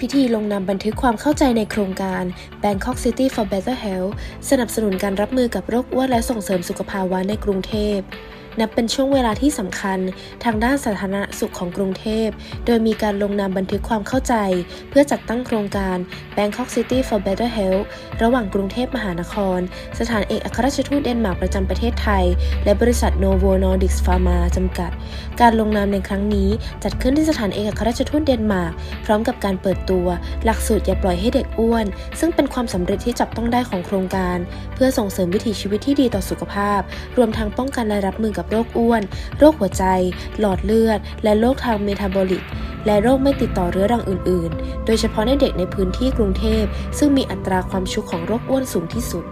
พิธีลงนามบันทึกความเข้าใจในโครงการ Bangkok City for Better Health สนับสนุนการรับมือกับโรคอ้วนและส่งเสริมสุขภาวะในกรุงเทพ นับเป็นช่วงเวลาที่สำคัญทางด้านสาธารณสุขของกรุงเทพ โดยมีการลงนามบันทึกความเข้าใจ เพื่อจัดตั้งโครงการ Bangkok City for Better Health ระหว่างกรุงเทพมหานคร สถานเอกอัครราชทูตเดนมาร์กประจำประเทศไทย และบริษัท Novo Nordisk Pharma จำกัด การลงนามในครั้งนี้จัดขึ้นที่สถานเอกอัครราชทูตเดนมาร์กพร้อมกับการเปิดตัว หลักสูตรอย่าปล่อยให้เด็กอ้วน ซึ่งเป็นความสำเร็จที่จับต้องได้ของโครงการ เพื่อส่งเสริมวิถีชีวิตที่ดีต่อสุขภาพ รวมทั้งป้องกันและรับมือกับโรคอ้วน โรคหัวใจ หลอดเลือด และโรคทางเมตาบอลิก และโรคไม่ติดต่อเรื้อรังอื่น ๆ โดยเฉพาะในเด็กในพื้นที่กรุงเทพ ซึ่งมีอัตราความชุกของโรคอ้วนสูงที่สุด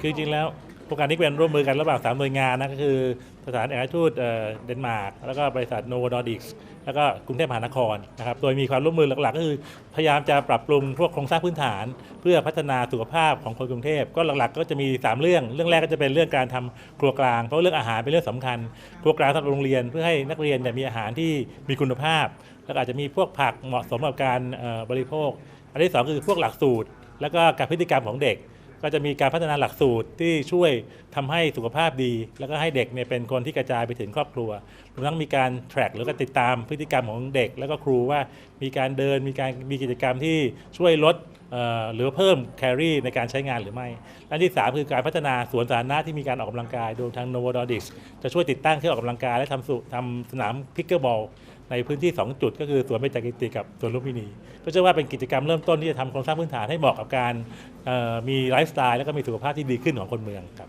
คือจริงแล้ว โครงการนี้เป็นร่วมมือกันระหว่างสามหน่วยงานนะก็คือสถานเอกอัครราชทูตเอ่อเดนมาร์กแล้วก็บริษัทโน v ดอดิกส์แล้วก็กรุงเทพมหานครนะครับโดยมีความร่วมมือหลักๆ ก็คือ พยายามจะปรับปรุงพวกโครงสร้างพื้นฐาน เพื่อพัฒนาสุขภาพของคนกรุงเทพก็หลักๆ ก็จะมี 3 เรื่อง เรื่องแรกก็จะเป็นเรื่องการทำครัวกลาง เพราะเรื่องอาหารเป็นเรื่องสำคัญ ครัวกลางสำหรับโรงเรียนเพื่อให้นักเรียนมีอาหารที่มีคุณภาพ แล้วอาจจะมีพวกผักเหมาะสมกับการบริโภค อันที่สองคือพวกหลักสูตร แล้วก็การพฤติกรรมของเด็ก ก็จะมีการพัฒนาหลักสูตรที่ช่วยทำให้สุขภาพดี แล้วก็ให้เด็กเนี่ยเป็นคนที่กระจายไปถึงครอบครัวรวมทั้งมีการ track หรือก็ติดตามพฤติกรรมของเด็ก แล้วก็ครูว่ามีการเดินมีการมีกิจกรรมที่ช่วยลดหรือเพิ่มแคลอรี่ในการใช้งานหรือไม่และที่ 3 คือการพัฒนาสวนสาธารณะที่มีการออกกำลังกาย โดยทาง Novo Nordisk จะช่วยติดตั้งเครื่องออกกำลังกายและทำสุทำสนามพิกเกอร์บอล ในพื้นที่ 2 จุด ก็คือสวนเบญจกิติกับสวนลุมพินี ก็เชื่อว่าเป็นกิจกรรมเริ่มต้นที่จะทำโครงสร้างพื้นฐานให้เหมาะกับการเอ่อมีไลฟ์สไตล์แล้วก็มีสุขภาพที่ดีขึ้นของคนเมืองครับ